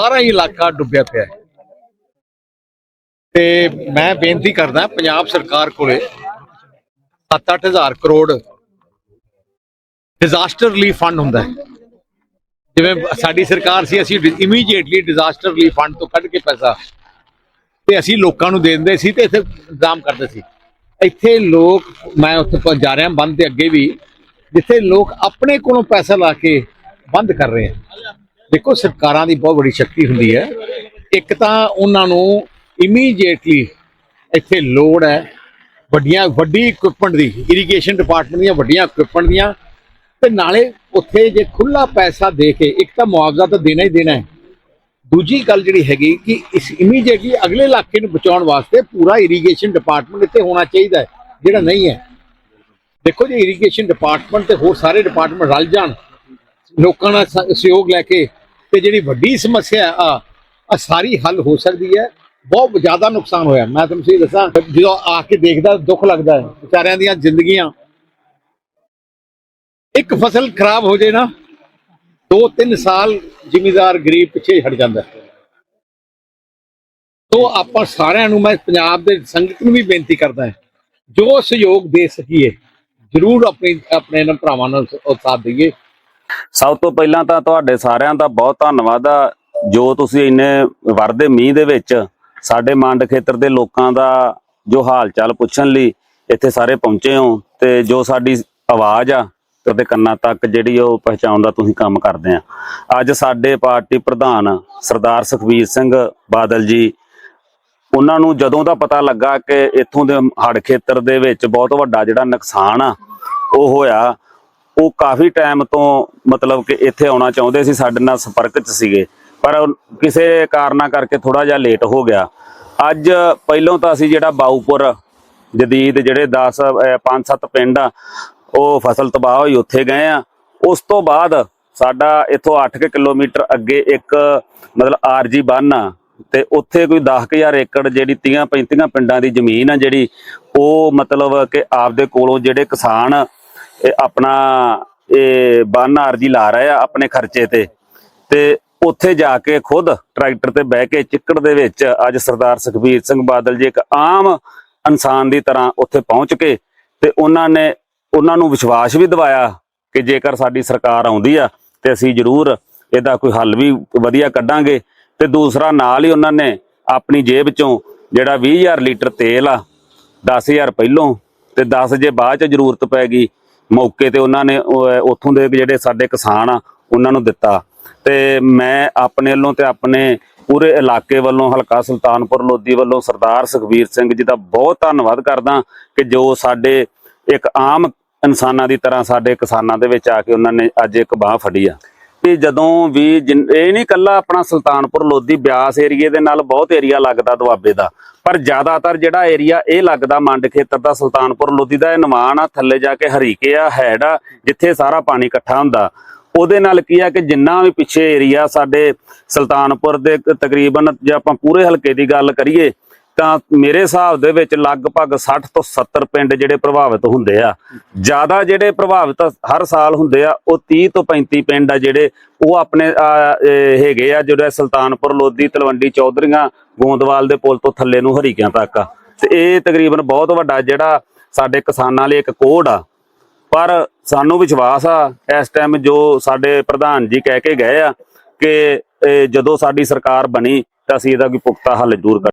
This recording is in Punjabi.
ਸਾਰਾ ਹੀ ਇਲਾਕਾ ਡੁੱਬਿਆ ਪਿਆ ਹੈ। ਤੇ ਮੈਂ ਬੇਨਤੀ ਕਰਦਾ ਪੰਜਾਬ ਸਰਕਾਰ ਕੋਲੇ 7-8000 ਕਰੋੜ ਡਿਜ਼ਾਸਟਰ ਰਿਲੀਫ ਫੰਡ ਹੁੰਦਾ ਹੈ। ਜਿਵੇਂ ਸਾਡੀ ਸਰਕਾਰ ਸੀ, ਅਸੀਂ ਇਮੀਡੀਏਟਲੀ ਡਿਜ਼ਾਸਟਰ ਰਿਲੀਫ ਫੰਡ ਤੋਂ ਕੱਢ ਕੇ ਪੈਸਾ ਤੇ ਅਸੀਂ ਲੋਕਾਂ ਨੂੰ ਦੇ ਦਿੰਦੇ ਸੀ ਤੇ ਇੱਥੇ ਇੰਤਜ਼ਾਮ ਕਰਦੇ ਸੀ। ਇੱਥੇ ਲੋਕ, ਮੈਂ ਉੱਥੇ ਪਹੁੰਚ ਜਾ ਰਿਹਾ, ਬੰਦ ਦੇ ਅੱਗੇ ਵੀ, ਜਿੱਥੇ ਲੋਕ ਆਪਣੇ ਕੋਲੋਂ ਪੈਸਾ ਲਾ ਕੇ ਬੰਦ ਕਰ ਰਹੇ ਆ ਦੇਖੋ, ਸਰਕਾਰਾਂ ਦੀ ਬਹੁਤ ਵੱਡੀ ਸ਼ਕਤੀ ਹੁੰਦੀ ਹੈ। ਇੱਕ ਤਾਂ ਉਹਨਾਂ ਨੂੰ ਇਮੀਡੀਏਟਲੀ ਇੱਥੇ ਲੋੜ ਹੈ ਵੱਡੀਆਂ, ਵੱਡੀ ਇਕਵਿਪਮੈਂਟ ਦੀ ਇਰੀਗੇਸ਼ਨ ਡਿਪਾਰਟਮੈਂਟ ਦੀਆਂ ਵੱਡੀਆਂ ਇਕਵਿਪਮੈਂਟ ਦੀਆਂ। ਤੇ ਨਾਲੇ ਉੱਥੇ ਜੇ ਖੁੱਲਾ ਪੈਸਾ ਦੇ ਕੇ ਇੱਕ ਤਾਂ ਮੁਆਵਜ਼ਾ ਤਾਂ ਦੇਣਾ ਹੀ ਦੇਣਾ ਹੈ। ਦੂਜੀ ਗੱਲ ਜਿਹੜੀ ਹੈਗੀ ਕਿ ਇਸ ਇਮੀਡੀਏਟਲੀ ਅਗਲੇ ਇਲਾਕੇ ਨੂੰ ਬਚਾਉਣ ਵਾਸਤੇ ਪੂਰਾ ਇਰੀਗੇਸ਼ਨ ਡਿਪਾਰਟਮੈਂਟ ਇੱਥੇ ਹੋਣਾ ਚਾਹੀਦਾ ਹੈ, ਜਿਹੜਾ ਨਹੀਂ ਹੈ। ਦੇਖੋ ਜੇ ਇਰੀਗੇਸ਼ਨ ਡਿਪਾਰਟਮੈਂਟ ਤੇ ਹੋਰ ਸਾਰੇ ਡਿਪਾਰਟਮੈਂਟ ਰਲ ਜਾਣ। ਲੋਕਾਂ ਨਾਲ ਸਹਿਯੋਗ ਲੈ ਕੇ ਤੇ ਜਿਹੜੀ ਵੱਡੀ ਸਮੱਸਿਆ ਆ ਆ ਸਾਰੀ ਹੱਲ ਹੋ ਸਕਦੀ ਹੈ। ਬਹੁਤ ਜ਼ਿਆਦਾ ਨੁਕਸਾਨ ਹੋਇਆ। ਮੈਂ ਤੁਹਾਨੂੰ ਸਹੀ ਦੱਸਾਂ, ਜਦੋਂ ਆ ਕੇ ਦੇਖਦਾ, ਦੁੱਖ ਲੱਗਦਾ ਹੈ। ਵਿਚਾਰਿਆਂ ਦੀਆਂ ਜ਼ਿੰਦਗੀਆਂ। ਇੱਕ ਫਸਲ ਖਰਾਬ ਹੋ ਜੇ ਨਾ ਦੋ ਤਿੰਨ ਸਾਲ ਜ਼ਿਮੀਦਾਰ ਗਰੀਬ ਪਿੱਛੇ ਹਟ ਜਾਂਦਾ ਤੋ ਆਪਾਂ ਸਾਰਿਆਂ ਨੂੰ ਮੈਂ ਪੰਜਾਬ ਦੇ ਸੰਗਤ ਨੂੰ ਵੀ ਬੇਨਤੀ ਕਰਦਾ ਹਾਂ, ਜੋ ਸਹਿਯੋਗ ਦੇ ਸਕੀਏ, ਜਰੂਰ ਆਪਣੀ, ਆਪਣੇ ਇਹਨਾਂ ਭਰਾਵਾਂ ਨਾਲ ਸਾਥ ਦਈਏ। ਸਭ ਤੋਂ ਪਹਿਲਾਂ ਤਾਂ ਤੁਹਾਡੇ ਸਾਰਿਆਂ ਦਾ ਬਹੁਤ ਧੰਨਵਾਦ ਆ। ਜੋ ਤੁਸੀਂ ਇੰਨੇ ਵਰਦੇ ਮੀਂਹ ਦੇ ਵਿੱਚ ਸਾਡੇ ਮੰਡ ਖੇਤਰ ਦੇ ਲੋਕਾਂ ਦਾ ਜੋ ਹਾਲ ਚਾਲ ਪੁੱਛਣ ਲਈ ਇੱਥੇ ਸਾਰੇ ਪਹੁੰਚੇ ਹੋ ਤੇ ਜੋ ਸਾਡੀ ਆਵਾਜ਼ ਆ ਤੁਹਾਡੇ ਕੰਨਾਂ ਤੱਕ ਜਿਹੜੀ ਉਹ ਪਹੁੰਚਾਉਣ ਦਾ ਤੁਸੀਂ ਕੰਮ ਕਰਦੇ ਆ। ਅੱਜ ਸਾਡੇ ਪਾਰਟੀ ਪ੍ਰਧਾਨ ਸਰਦਾਰ ਸੁਖਬੀਰ ਸਿੰਘ ਬਾਦਲ ਜੀ, ਉਹਨਾਂ ਨੂੰ ਜਦੋਂ ਦਾ ਪਤਾ ਲੱਗਾ ਕਿ ਇੱਥੋਂ ਦੇ ਹੜ ਖੇਤਰ ਦੇ ਵਿੱਚ ਬਹੁਤ ਵੱਡਾ ਜਿਹੜਾ ਨੁਕਸਾਨ ਆ, ਉਹ ਹੋਇਆ ਉਹ ਕਾਫੀ ਟਾਈਮ ਤੋਂ ਮਤਲਬ ਕਿ ਇੱਥੇ ਆਉਣਾ ਚਾਹੁੰਦੇ ਸੀ, ਸਾਡੇ ਨਾਲ ਸੰਪਰਕ 'ਚ ਸੀਗੇ। ਪਰ ਕਿਸੇ ਕਾਰਨਾਂ ਕਰਕੇ ਥੋੜਾ ਜਿਹਾ ਲੇਟ ਹੋ ਗਿਆ। ਅੱਜ ਪਹਿਲੋਂ ਤਾਂ ਅਸੀਂ ਜਿਹੜਾ ਬਾਊਪੁਰ, ਜਦੀਦ ਜਿਹੜੇ 10 5-7 ਪਿੰਡ ਆ, ਉਹ ਫਸਲ ਤਬਾਹ ਹੋਈ, ਉੱਥੇ ਗਏ ਆ। ਉਸ ਤੋਂ ਬਾਅਦ ਸਾਡਾ ਇੱਥੋਂ 8 ਕਿਲੋਮੀਟਰ ਅੱਗੇ ਇੱਕ ਮਤਲਬ ਆਰਜੀ ਬੰਨ ਆ, ਤੇ ਉੱਥੇ ਕੋਈ 10000 ਏਕੜ ਜਿਹੜੀ 30 35 ਪਿੰਡਾਂ ਦੀ ਜ਼ਮੀਨ ਆ ਜਿਹੜੀ, ਉਹ ਮਤਲਬ ਕਿ ਆਪਦੇ ਕੋਲੋਂ ਜਿਹੜੇ ਕਿਸਾਨ ਇਹ ਆਪਣਾ, ਇਹ ਬੰਨ ਆਰਜੀ ਲਾ ਰਹੇ ਆ ਆਪਣੇ ਖਰਚੇ ਤੇ। ਤੇ ਉੱਥੇ ਜਾ ਕੇ ਖੁਦ ਟਰੈਕਟਰ ਤੇ ਬਹਿ ਕੇ ਚਿੱਕੜ ਦੇ ਵਿੱਚ ਅੱਜ ਸਰਦਾਰ ਸੁਖਬੀਰ ਸਿੰਘ ਬਾਦਲ ਜੀ ਇੱਕ ਆਮ ਇਨਸਾਨ ਦੀ ਤਰ੍ਹਾਂ ਉੱਥੇ ਪਹੁੰਚ ਕੇ ਤੇ ਉਹਨਾਂ ਨੇ, ਉਹਨਾਂ ਨੂੰ ਵਿਸ਼ਵਾਸ ਵੀ ਦਿਵਾਇਆ ਕਿ ਜੇਕਰ ਸਾਡੀ ਸਰਕਾਰ ਆਉਂਦੀ ਆ ਤੇ ਅਸੀਂ ਜ਼ਰੂਰ ਇਹਦਾ ਕੋਈ ਹੱਲ ਵੀ ਵਧੀਆ ਕੱਢਾਂਗੇ। ਤੇ ਦੂਸਰਾ ਨਾਲ ਹੀ ਉਹਨਾਂ ਨੇ ਆਪਣੀ ਜੇਬ ਚੋਂ ਜਿਹੜਾ 20000 ਲੀਟਰ ਤੇਲ ਆ 10000 ਪਹਿਲੋਂ ਤੇ 10 ਜੇ ਬਾਅਦ ਚ ਜ਼ਰੂਰਤ ਪੈ ਗਈ ਮੌਕੇ ਤੇ ਉਹਨਾਂ ਨੇ ਉੱਥੋਂ ਦੇ ਜਿਹੜੇ ਸਾਡੇ ਕਿਸਾਨ ਆ, ਉਹਨਾਂ ਨੂੰ ਦਿੱਤਾ। ਤੇ ਮੈਂ ਆਪਣੇ ਵੱਲੋਂ ਤੇ ਆਪਣੇ ਪੂਰੇ ਇਲਾਕੇ ਵੱਲੋਂ, ਹਲਕਾ ਸੁਲਤਾਨਪੁਰ ਲੋਧੀ ਵੱਲੋਂ ਸਰਦਾਰ ਸੁਖਬੀਰ ਸਿੰਘ ਜੀ ਦਾ ਬਹੁਤ ਧੰਨਵਾਦ ਕਰਦਾ ਕਿ ਜੋ ਸਾਡੇ ਇੱਕ ਆਮ ਇਨਸਾਨਾਂ ਦੀ ਤਰ੍ਹਾਂ ਸਾਡੇ ਕਿਸਾਨਾਂ ਦੇ ਵਿੱਚ ਆ ਕੇ ਉਹਨਾਂ ਨੇ ਅੱਜ ਇੱਕ ਬਾਹ ਫੜੀ ਆ। ਤੇ ਜਦੋਂ ਵੀ ਜਿਨ- ਇਹ ਨਹੀਂ ਕੱਲਾ ਆਪਣਾ ਸੁਲਤਾਨਪੁਰ ਲੋਧੀ ਬਿਆਸ ਏਰੀਏ ਦੇ ਨਾਲ ਬਹੁਤ ਏਰੀਆ ਲੱਗਦਾ ਦੁਆਬੇ ਦਾ। ਪਰ ਜ਼ਿਆਦਾਤਰ ਜਿਹੜਾ ਏਰੀਆ ਇਹ ਲੱਗਦਾ ਮੰਡ ਖੇਤਰ ਦਾ ਸੁਲਤਾਨਪੁਰ ਲੋਧੀ ਦਾ, ਇਹ ਨਿਮਾਣ ਆ, ਥੱਲੇ ਜਾ ਕੇ ਹਰੀਕੇ ਆ, ਹੈਡ ਆ, ਜਿੱਥੇ ਸਾਰਾ ਪਾਣੀ ਇਕੱਠਾ ਹੁੰਦਾ। ਉਹਦੇ ਨਾਲ ਕੀ ਆ ਕਿ ਜਿੰਨਾ ਵੀ ਪਿੱਛੇ ਏਰੀਆ ਸਾਡੇ ਸੁਲਤਾਨਪੁਰ ਦੇ ਤਕਰੀਬਨ ਜੇ ਆਪਾਂ ਪੂਰੇ ਹਲਕੇ ਦੀ ਗੱਲ ਕਰੀਏ ਤਾਂ ਮੇਰੇ ਹਿਸਾਬ ਦੇ ਵਿੱਚ ਲਗਭਗ 60 ਤੋਂ 70 ਪਿੰਡ ਜਿਹੜੇ ਪ੍ਰਭਾਵਿਤ ਹੁੰਦੇ ਆ। ਜ਼ਿਆਦਾ ਜਿਹੜੇ ਪ੍ਰਭਾਵਿਤ ਹਰ ਸਾਲ ਹੁੰਦੇ ਆ, ਉਹ 30 ਤੋਂ 35 ਪਿੰਡ ਆ ਜਿਹੜੇ ਉਹ ਆਪਣੇ ਹੈਗੇ ਆ ਜਿਹੜੇ ਸੁਲਤਾਨਪੁਰ, ਲੋਧੀ, ਤਲਵੰਡੀ, ਚੌਧਰੀਆਂ, ਗੋਂਦਵਾਲ ਦੇ ਪੁਲ ਤੋਂ ਥੱਲੇ ਨੂੰ ਹਰੀਕਿਆਂ ਤੱਕ ਆ। ਤੇ ਇਹ ਤਕਰੀਬਨ ਬਹੁਤ ਵੱਡਾ ਜਿਹੜਾ ਸਾਡੇ ਕਿਸਾਨਾਂ ਲਈ ਇੱਕ ਕੋਡ ਆ। ਪਰ ਸਾਨੂੰ ਵਿਸ਼ਵਾਸ ਆ ਇਸ ਟਾਈਮ ਜੋ ਸਾਡੇ ਪ੍ਰਧਾਨ ਜੀ ਕਹਿ ਕੇ ਗਏ ਆ ਕਿ ਜਦੋਂ ਸਾਡੀ ਸਰਕਾਰ ਬਣੀ ਤਾਂ ਅਸੀਂ ਇਹਦਾ ਕੋਈ ਪੁਖਤਾ ਹੱਲ ਜ਼ਰੂਰ ਕਰ